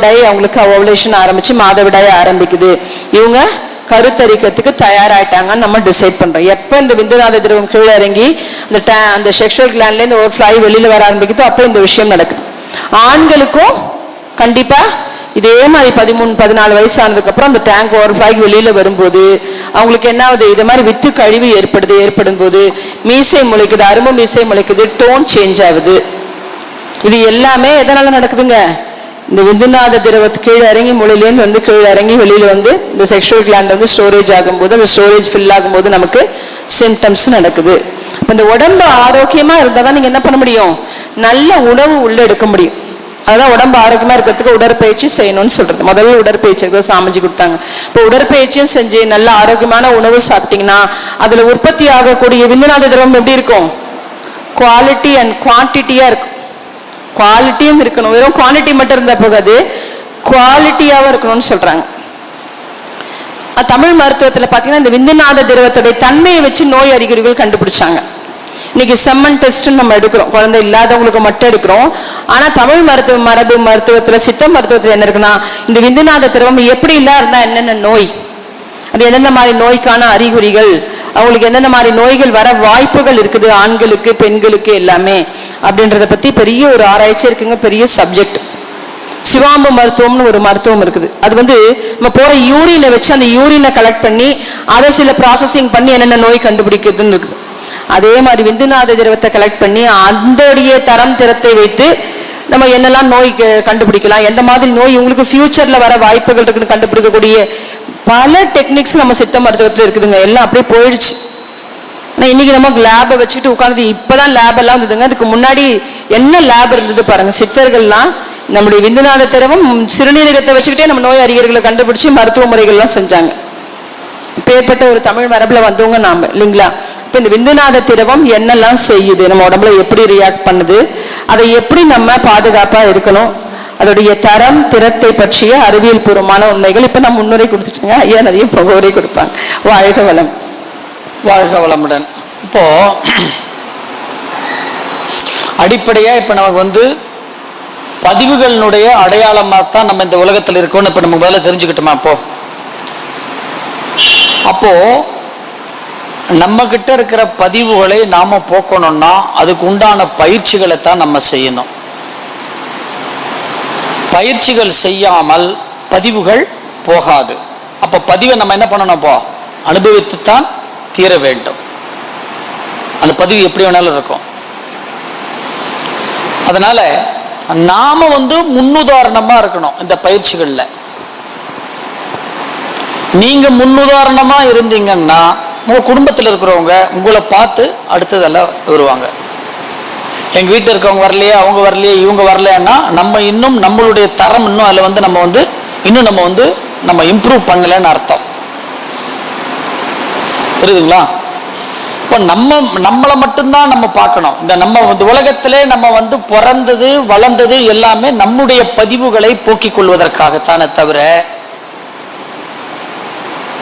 மாதவிடாய் அவங்களுக்கு ஓவலேஷன் ஆரம்பிச்சு மாதவிடாய் ஆரம்பிக்குது. இவங்க கருத்தரிக்கிறதுக்கு தயாராயிட்டாங்கன்னு நம்ம டிசைட் பண்றோம். எப்ப இந்த விந்துநாத திரவம் கீழே இறங்கி அந்த அந்த செக்ஷுவல் கிளாண்ட்ல இருந்து ஒரு ஃபிளை வெளியில வர ஆரம்பிக்குதோ அப்போ இந்த விஷயம் நடக்குது. ஆண்களுக்கும் கண்டிப்பா இதே மாதிரி பதிமூணு பதினாலு வயசு ஆனதுக்கு அப்புறம் அந்த டேங்க் ஓவர்ஃப்ளாகி வெளியில வரும்போது அவங்களுக்கு என்ன ஆகுது இது மாதிரி வித்து கழிவு ஏற்படுது ஏற்படும் போது மீசை முளைக்குது அரும்பு மீசை முளைக்குது டோன் சேஞ்ச் ஆகுது. இது எல்லாமே எதனால நடக்குதுங்க? இந்த விந்துநாத திரவத்து கீழே இறங்கி முளையிலேருந்து வந்து கீழே இறங்கி வெளியில் வந்து இந்த செக்ஷுவல் கிளாண்ட் வந்து ஸ்டோரேஜ் ஆகும்போது அந்த ஸ்டோரேஜ் ஃபில் ஆகும்போது நமக்கு சிம்டம்ஸ் நடக்குது. இந்த உடம்பு ஆரோக்கியமாக இருந்தால் தான் நீங்கள் என்ன பண்ண முடியும்? நல்ல உணவு உள்ளே எடுக்க முடியும். அதான் உடம்பு ஆரோக்கியமாக இருக்கிறதுக்கு உடற்பயிற்சி செய்யணும்னு சொல்கிறது முதல்ல உடற்பயிற்சி இருக்கிறத சாமிஜி கொடுத்தாங்க. இப்போ உடற்பயிற்சியும் செஞ்சு நல்ல ஆரோக்கியமான உணவு சாப்பிட்டீங்கன்னா அதில் உற்பத்தி ஆகக்கூடிய விந்துநாத திரவம் எப்படி இருக்கும்? குவாலிட்டி அண்ட் குவான்டிட்டியாக இருக்கும். குவாலிட்டியும் இருக்கணும். வெறும் குவான்டிட்டி மட்டும் இருந்தா போகாது. குவாலிட்டியாவும் இருக்கணும்னு சொல்றாங்க. தமிழ் மருத்துவத்துல பாத்தீங்கன்னா இந்த விந்துநாத திரவத்துடைய தன்மையை வச்சு நோய் அறிகுறிகள் கண்டுபிடிச்சாங்க. இன்னைக்கு செம்மன் டெஸ்ட்னு நம்ம எடுக்கிறோம். குழந்தை இல்லாதவங்களுக்கு மட்டும் எடுக்கிறோம். ஆனா தமிழ் மருத்துவ மரபு மருத்துவத்துல சித்த மருத்துவத்தில் என்ன இருக்குன்னா இந்த விந்துநாத திரவம் எப்படி இல்லா இருந்தால் என்னென்ன நோய்? அது எந்தெந்த மாதிரி நோய்க்கான அறிகுறிகள்? அவங்களுக்கு எந்தெந்த மாதிரி நோய்கள் வர வாய்ப்புகள் இருக்குது? ஆண்களுக்கு பெண்களுக்கு எல்லாமே. அப்படின்றத பற்றி பெரிய ஒரு ஆராய்ச்சி இருக்குங்க பெரிய சப்ஜெக்ட் சிவாம்பு மருத்துவம்னு ஒரு மருத்துவம் இருக்குது. அது வந்து நம்ம போகிற யூரினை வச்சு அந்த யூரினை கலெக்ட் பண்ணி அதை சில ப்ராசஸிங் பண்ணி என்னென்ன நோய் கண்டுபிடிக்கிறதுன்னு இருக்குது. அதே மாதிரி விந்துநாத திரவத்தை கலெக்ட் பண்ணி அதோடைய தரம் திறத்தை வைத்து நம்ம என்னெல்லாம் நோய் கண்டுபிடிக்கலாம் எந்த மாதிரி நோய் உங்களுக்கு ஃபியூச்சரில் வர வாய்ப்புகள் இருக்குன்னு கண்டுபிடிக்கக்கூடிய பல டெக்னிக்ஸ் நம்ம சித்த மருத்துவத்தில் இருக்குதுங்க. எல்லாம் அப்படியே போயிடுச்சு. ஆனால் இன்னைக்கு நம்ம லேபை வச்சுட்டு உட்காந்து இப்பதான் லேப் எல்லாம் வந்ததுங்க. அதுக்கு முன்னாடி என்ன லேப் இருந்தது பாருங்க. சித்தர்கள்லாம் நம்முடைய விந்துநாத திரவம் சிறுநீரகத்தை வச்சுக்கிட்டே நம்ம நோய் அறிகுறிகளை கண்டுபிடிச்சு மருத்துவ முறைகள்லாம் செஞ்சாங்க. பேர்பட்ட ஒரு தமிழ் மரபுல வந்தவங்க நாம இல்லைங்களா? இப்ப இந்த விந்துநாத திரவம் என்னெல்லாம் செய்யுது? நம்ம உடம்புல எப்படி ரியாக்ட் பண்ணுது? அதை எப்படி நம்ம பாதுகாப்பா இருக்கணும்? அதோடைய தரம் திறத்தை பற்றிய அறிவியல் பூர்வமான உண்மைகள் இப்ப நான் முன்னுரை கொடுத்துட்டேங்க. ஐயா நிறைய முகவுரை கொடுப்பாங்க. வாழ்க வளம். வாழ்க வளமுடன். இப்போ அடிப்படையாக இப்போ நமக்கு வந்து பதிவுகளினுடைய அடையாளமாக தான் நம்ம இந்த உலகத்தில் இருக்கோம்னு இப்போ நம்ம முதல்ல தெரிஞ்சுக்கிட்டோமா அப்போ? அப்போ நம்ம கிட்ட இருக்கிற பதிவுகளை நாம போக்கணும்னா அதுக்கு உண்டான பயிற்சிகளை தான் நம்ம செய்யணும். பயிற்சிகள் செய்யாமல் பதிவுகள் போகாது. அப்போ பதிவை நம்ம என்ன பண்ணணும் அப்போ? அனுபவித்துத்தான் தீர வேண்டும். அந்த பதிவு எப்படி வேணாலும் இருக்கும். அதனால நாம வந்து முன்னுதாரணமா இருக்கணும் இந்த பயிற்சிகள்ல. நீங்க முன்னுதாரணமா இருந்தீங்கன்னா உங்க குடும்பத்தில் இருக்கிறவங்க உங்களை பார்த்து அடுத்ததெல்லாம் வருவாங்க. எங்க வீட்டில் இருக்கவங்க வரலையே அவங்க வரலையே இவங்க வரலன்னா நம்ம இன்னும் நம்மளுடைய தரம் இன்னும் அதில் வந்து நம்ம வந்து இன்னும் நம்ம வந்து நம்ம இம்ப்ரூவ் பண்ணலைன்னு அர்த்தம். புரியுதுங்களா? இப்போ நம்ம நம்மளை மட்டும்தான் நம்ம பார்க்கணும். இந்த நம்ம இந்த உலகத்திலே நம்ம வந்து பிறந்தது வளர்ந்தது எல்லாமே நம்முடைய பதிவுகளை போக்கிக் கொள்வதற்காகத்தானே தவிர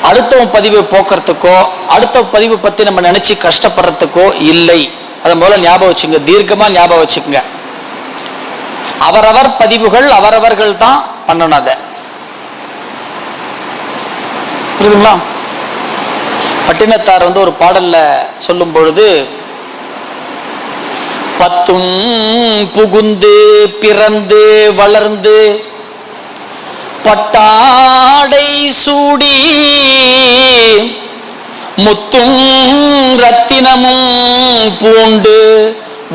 அடுத்தவன் பதிவை போக்குறதுக்கோ அடுத்த பதிவை பற்றி நம்ம நினச்சி கஷ்டப்படுறதுக்கோ இல்லை. அதை முதல்ல ஞாபகம் வச்சுங்க. தீர்க்கமாக ஞாபகம் வச்சுக்கோங்க. அவரவர் பதிவுகள் அவரவர்கள் தான் பண்ணணும் அதை. புரியுதுங்களா? பட்டினத்தார் வந்து ஒரு பாடல்ல சொல்லும் பொழுது பத்தும் புகுந்து பிறந்து வளர்ந்து பட்டாடை சூடி முத்தும் ரத்தினமும் பூண்டு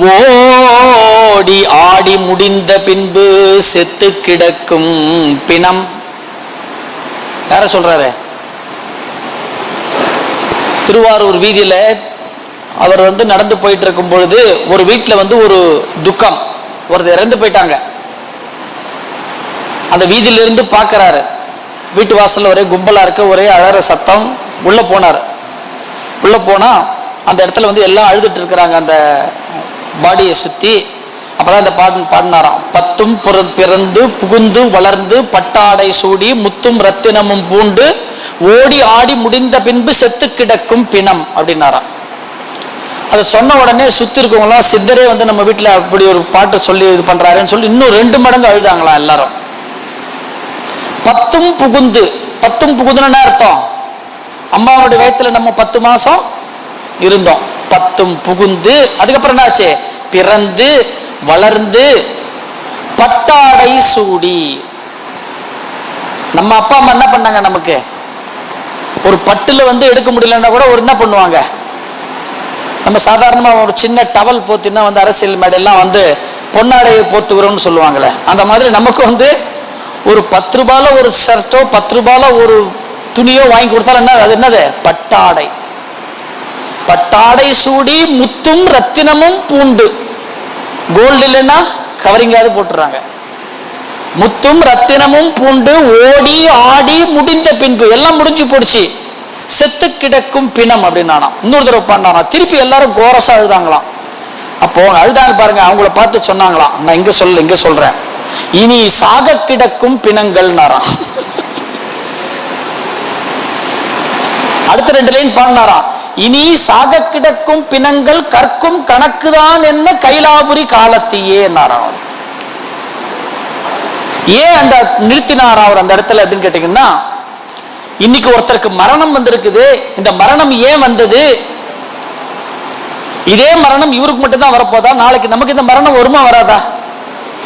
ஓடி ஆடி முடிந்த பின்பு செத்து கிடக்கும் பிணம். யார சொல்றாரு? திருவாரூர் வீதியில் அவர் வந்து நடந்து போயிட்டு இருக்கும் பொழுது ஒரு வீட்டில் வந்து ஒரு துக்கம். ஒருத்தர் இறந்து போயிட்டாங்க. அந்த வீதியிலிருந்து பார்க்குறாரு. வீட்டு வாசலில் ஒரே கும்பலாக இருக்க ஒரே அழற சத்தம். உள்ளே போனார். உள்ளே போனால் அந்த இடத்துல வந்து எல்லாம் அழுதுட்டு இருக்கிறாங்க அந்த பாடியை சுற்றி அப்போதான் இந்த பாடன் பாடினாராம். பத்தும் பிறந்து புகுந்து வளர்ந்து பட்டாடை சூடி முத்தும் ரத்தினமும் பூண்டு ஓடி ஆடி முடிந்த பின்பு செத்து கிடக்கும் பிணம் அப்படின்னாராம் அதை சொன்ன உடனே சுத்தி இருக்கவங்களாம் சித்தரே வந்து நம்ம வீட்டில் அப்படி ஒரு பாட்டு சொல்லி இது பண்றாருன்னு சொல்லி இன்னும் ரெண்டு மடங்கு அழுதாங்களாம் எல்லாரும். பத்தும் புகுந்து பத்தும் புகுந்துன்னு அர்த்தம். அம்மாவோட வயத்துல நம்ம பத்து மாசம் இருந்தோம். பத்தும் புகுந்து அதுக்கப்புறம் என்னாச்சு? பிறந்து வளர்ந்து பட்டாடை சூடி. நம்ம அப்பா அம்மா என்ன பண்ணாங்க நமக்கு? ஒரு பட்டில் வந்து எடுக்க முடியலன்னா கூட ஒரு என்ன பண்ணுவாங்க? நம்ம சாதாரணமாக ஒரு சின்ன டவல் போத்தினா வந்து அரசியல் மேடையெல்லாம் வந்து பொன்னாடையை போத்துக்கிறோம்னு சொல்லுவாங்களே. அந்த மாதிரி நமக்கு வந்து ஒரு பத்து ரூபாயில் ஒரு ஷர்ட்டோ பத்து ரூபாயில் ஒரு துணியோ வாங்கி கொடுத்தாலும் என்ன அது என்னது? பட்டாடை. பட்டாடை சூடி முத்தும் ரத்தினமும் பூண்டு. கோல்டு இல்லைன்னா கவரிங்காவது போட்டுறாங்க. முத்தும் ரத்தினமும் பூண்டு ஓடி ஆடி முடிந்த பின்பு எல்லாம் முடிஞ்சு போடுச்சு செத்து கிடக்கும் பிணம் அப்படின்னு இன்னொரு தடவை பண்ணானா திருப்பி எல்லாரும் கோரஸா அழுதாங்களாம். அப்போ அழுதாங்க பாருங்க அவங்கள பார்த்து சொன்னாங்களாம். நான் இங்க சொல்ல இங்க சொல்றேன். இனி சாக கிடக்கும் பிணங்கள்னாராம். அடுத்த ரெண்டு லைன் பாடினாராம். இனி சாக கிடக்கும் பிணங்கள் கற்கும் கணக்குதான் என்ன கைலாபுரி காலத்தையே நாராம் ஏன் அந்த நிறுத்தினார் அவர் அந்த இடத்துல அப்படின்னு கேட்டீங்கன்னா இன்னைக்கு ஒருத்தருக்கு மரணம் வந்திருக்குது. இந்த மரணம் ஏன் வந்தது? இதே மரணம் இவருக்கு மட்டும்தான் வரப்போதா? நாளைக்கு நமக்கு இந்த மரணம் வருமா வராதா?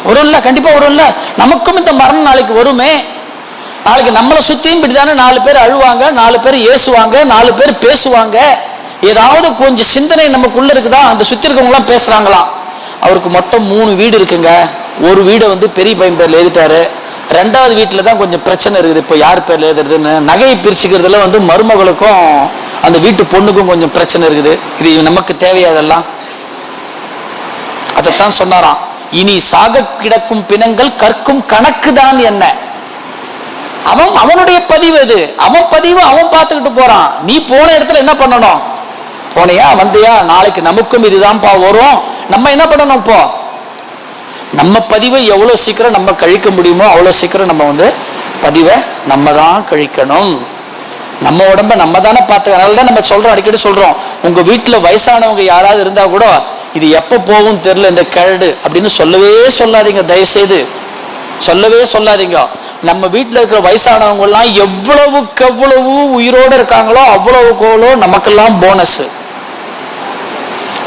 வரும்ல கண்டிப்பாக கண்டிப்பா வரும் நமக்கும் இந்த மரணம் நாளைக்கு வருமே. நாளைக்கு நம்மளை சுத்தியும் இப்படிதானே நாலு பேர் அழுவாங்க நாலு பேர் ஏசுவாங்க நாலு பேர் பேசுவாங்க. ஏதாவது கொஞ்சம் சிந்தனை நமக்குள்ள இருக்குதா? அந்த சுத்தி இருக்கவங்களாம் பேசுகிறாங்களாம் பேசுறாங்களாம். அவருக்கு மொத்தம் மூணு வீடு இருக்குங்க. ஒரு வீடை வந்து பெரிய பையன் பேரில் எழுதிட்டாரு. ரெண்டாவது வீட்டில் தான் கொஞ்சம் பிரச்சனை இருக்குது. இப்போ யார் பேரில் எழுதுறதுன்னு. நகையை பிரிச்சுக்கிறதுல வந்து மருமகளுக்கும் அந்த வீட்டு பொண்ணுக்கும் கொஞ்சம் பிரச்சனை இருக்குது. இது நமக்கு தேவையாதெல்லாம் அதைத்தான் சொன்னாராம். இனி சாக கிடக்கும் பிணங்கள் கற்கும் கணக்கு தான் என்ன? அவன் அவனுடைய பதிவு அது அவன் பதிவு அவன் பார்த்துக்கிட்டு போறான். நீ போன இடத்துல என்ன பண்ணணும்? போனையா வந்தியா? நாளைக்கு நமக்கும் இதுதான்ப்பா வரும். நம்ம என்ன பண்ணணும் இப்போ? நம்ம பதிவை எவ்வளோ சீக்கிரம் நம்ம கழிக்க முடியுமோ அவ்வளோ சீக்கிரம் நம்ம வந்து பதிவை நம்ம தான் கழிக்கணும். நம்ம உடம்ப நம்ம தானே பார்த்து அதனால தான் நம்ம சொல்கிறோம் அடிக்கடி சொல்கிறோம் உங்கள் வீட்டில் வயசானவங்க யாராவது இருந்தால் கூட இது எப்போ போகும் தெரில இந்த கரடு அப்படின்னு சொல்லவே சொல்லாதீங்க தயவு செய்து சொல்லவே சொல்லாதீங்க. நம்ம வீட்டில் இருக்கிற வயசானவங்கெல்லாம் எவ்வளவுக்கு எவ்வளவு உயிரோட இருக்காங்களோ அவ்வளவுக்கு அவ்வளோ நமக்கெல்லாம் போனஸ்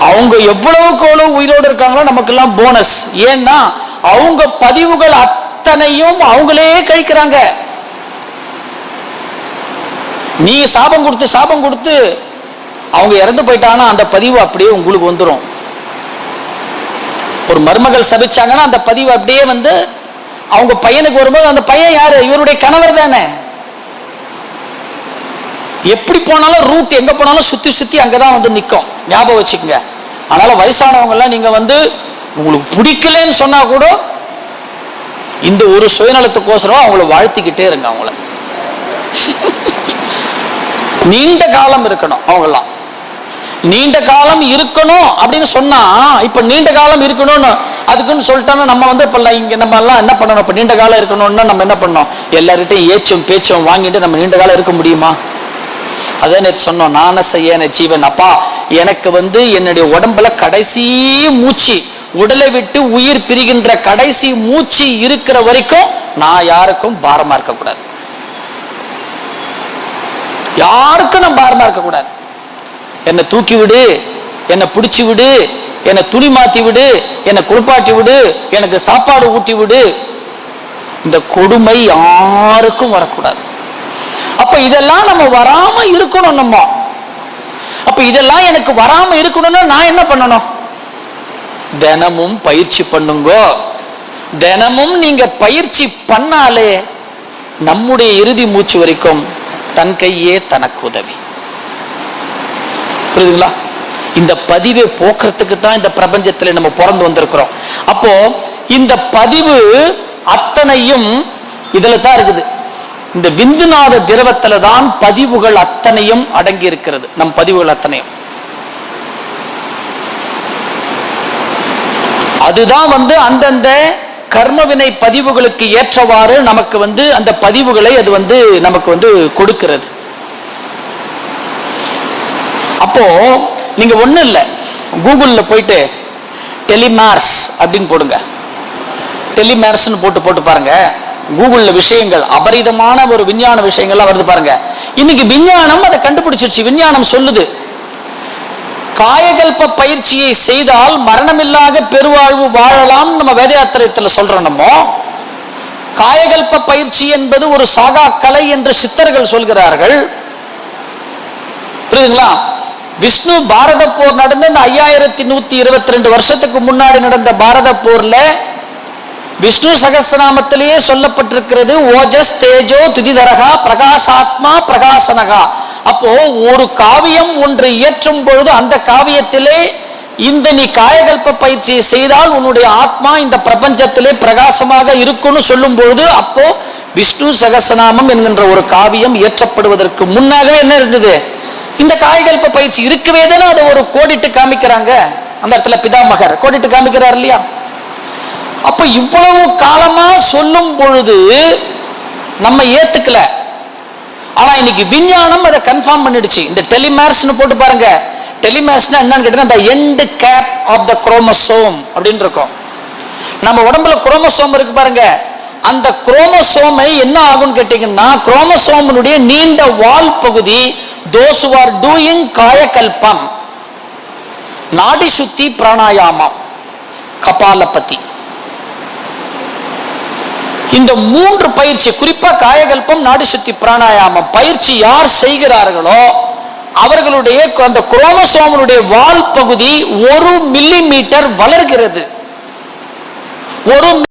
அவங்க எவ்வளவுக்கு எவ்வளவு உயிரோடு இருக்காங்களோ நமக்கெல்லாம் போனஸ் ஏன்னா அவங்க பதிவுகள் அத்தனையும் அவங்களே கழிக்கிறாங்க. நீ சாபம் கொடுத்து சாபம் கொடுத்து அவங்க இறந்து போயிட்டாங்கன்னா அந்த பதிவு அப்படியே உங்களுக்கு வந்துடும் ஒரு மருமகள் சபிச்சாங்கன்னா அந்த பதிவு அப்படியே வந்து அவங்க பையனுக்கு வரும்போது அந்த பையன் யாரு? இவருடைய கணவர் தானே. எப்படி போனாலும் ரூட் எங்க போனாலும் சுத்தி சுத்தி அங்கதான் வந்து நிற்கும் ஞாபகம் வச்சுக்கோங்க. அதனால வயசானவங்கெல்லாம் நீங்கள் வந்து உங்களுக்கு பிடிக்கலன்னு சொன்னால் கூட இந்த ஒரு சுயநலத்துக்கோசரம் அவங்கள வாழ்த்திக்கிட்டே இருங்க அவங்கள. நீண்ட காலம் இருக்கணும் அவங்கெல்லாம். நீண்ட காலம் இருக்கணும் அப்படின்னு சொன்னா இப்ப நீண்ட காலம் இருக்கணும்னு அதுக்குன்னு சொல்லிட்டோம்னா நம்ம வந்து இப்ப இங்க நம்ம எல்லாம் என்ன பண்ணணும்? இப்ப நீண்ட காலம் இருக்கணும்னா நம்ம என்ன பண்ணோம் எல்லார்கிட்டையும் ஏச்சும் பேச்சும் வாங்கிட்டு நம்ம நீண்ட காலம் இருக்க முடியுமா? அதை நேற்று சொன்னோம் நான செய்யன ஜீவன்? அப்பா எனக்கு வந்து என்னுடைய உடம்புல கடைசி மூச்சு உடலை விட்டு உயிர் பிரிகின்ற கடைசி மூச்சு இருக்கிற வரைக்கும் நான் யாருக்கும் பாரமா இருக்கக்கூடாது. யாருக்கும் நான் பாரமா இருக்கக்கூடாது. என்னை தூக்கி விடு என்னை பிடிச்சி விடு என்னை துணி மாத்தி விடு என்னை குளிப்பாட்டி விடு எனக்கு சாப்பாடு ஊட்டி விடு. இந்த கொடுமை யாருக்கும் வரக்கூடாது. அப்ப இதெல்லாம் நம்ம வராம இருக்கணும் நம்ம. அப்ப இதெல்லாம் எனக்கு வராம இருக்கணும்னா நான் என்ன பண்ணணும்? தினமும் பயிற்சி பண்ணுங்க. தினமும் நீங்க பயிற்சி பண்ணாலே நம்முடைய இறுதி மூச்சு வரைக்கும் தன் கையே தனக்கு உதவி. புரியுதுங்களா? இந்த பதிவை போக்குறதுக்கு தான் இந்த பிரபஞ்சத்தில் நம்ம பிறந்து வந்திருக்கிறோம். அப்போ இந்த பதிவு அத்தனையும் இதுல தான் இருக்குது. இந்த விந்துநாத திரவத்துல தான் பதிவுகள் அத்தனையும் அடங்கி இருக்கிறது நம் பதிவுகள் அத்தனையும். அதுதான் வந்து அந்தந்த கர்மவினை பதிவுகளுக்கு ஏற்றவாறு நமக்கு வந்து அந்த பதிவுகளை அது வந்து நமக்கு வந்து கொடுக்கிறது. அப்போ நீங்க ஒண்ணும் இல்லை. கூகுளில் போயிட்டு டெலிமார்ஸ் அப்படின்னு போடுங்க. டெலிமார்ஸ்னு போட்டு போட்டு பாருங்க. கூகுள்ல விஷயங்கள் அபரிதமான ஒரு விஞ்ஞான விஷயங்கள்லாம் வருது பாருங்க. இன்னைக்கு விஞ்ஞானம் அதை கண்டுபிடிச்சிருச்சு. விஞ்ஞானம் சொல்லுது காயகல்ப பயிற்சியை செய்தால் மரணமில்லாத பெருவாழ்வு வாழலாம் நம்ம வேதயாத்திரத்தில் சொல்றோம் நம்ம. காயகல்ப பயிற்சி என்பது ஒரு சாகா கலை என்று சித்தர்கள் சொல்கிறார்கள். புரியுதுங்களா? விஷ்ணு பாரத போர் நடந்த இந்த ஐயாயிரத்தி நூத்தி இருபத்தி ரெண்டு வருஷத்துக்கு முன்னாடி நடந்த பாரத போர்ல விஷ்ணு சகசிரநாமத்திலேயே சொல்லப்பட்டிருக்கிறது ஓஜஸ் தேஜோ துதிதரகா பிரகாசாத்மா பிரகாசனகா. அப்போ ஒரு காவியம் ஒன்று இயற்றும் பொழுது அந்த காவியத்திலே இந்த நீ காயகல்ப பயிற்சியை செய்தால் உன்னுடைய ஆத்மா இந்த பிரபஞ்சத்திலே பிரகாசமாக இருக்கும்னு சொல்லும் பொழுது அப்போ விஷ்ணு சகசநாமம் என்கின்ற ஒரு காவியம் இயற்றப்படுவதற்கு முன்னாகவே என்ன இருந்தது? இந்த காயகல்ப பயிற்சி இருக்கவே தானே? அதை ஒரு கோடிட்டு காமிக்கிறாங்க. அந்த இடத்துல பிதாமகர். கோடிட்டு காமிக்கிறார் இல்லையா? அப்ப இவ்வளவு காலமா சொல்லும் பொழுது நம்ம ஏத்துக்கல. ஆனா இன்னைக்கு விஞ்ஞானம் அதை கன்ஃபார்ம் பண்ணிடுச்சு. இந்த டெலிமேர்ஸ்னு போட்டு பாருங்க. டெலிமேர்ஸ்னா என்னன்னு கேட்டீங்கன்னா the end cap of the chromosome அப்படின்னு இருக்கும். நம்ம உடம்புல குரோமோசோம் இருக்கு பாருங்க. அந்த குரோமோசோமை என்ன ஆகும்னு கேட்டீங்கன்னா குரோமோசோமினுடைய நீண்ட வால் பகுதி தோஸ் ஆர் டூயிங் காயகல்பம் நாடி சுத்தி பிராணாயாமம் கபாலபதி. இந்த மூன்று பயிற்சி குறிப்பா காயகல்பம் நாடி சுத்தி பிராணாயாமம் பயிற்சி யார் செய்கிறார்களோ அவர்களுடைய அந்த குரோமசோமனுடைய வால் பகுதி ஒரு மில்லி மீட்டர் வளர்கிறது. ஒரு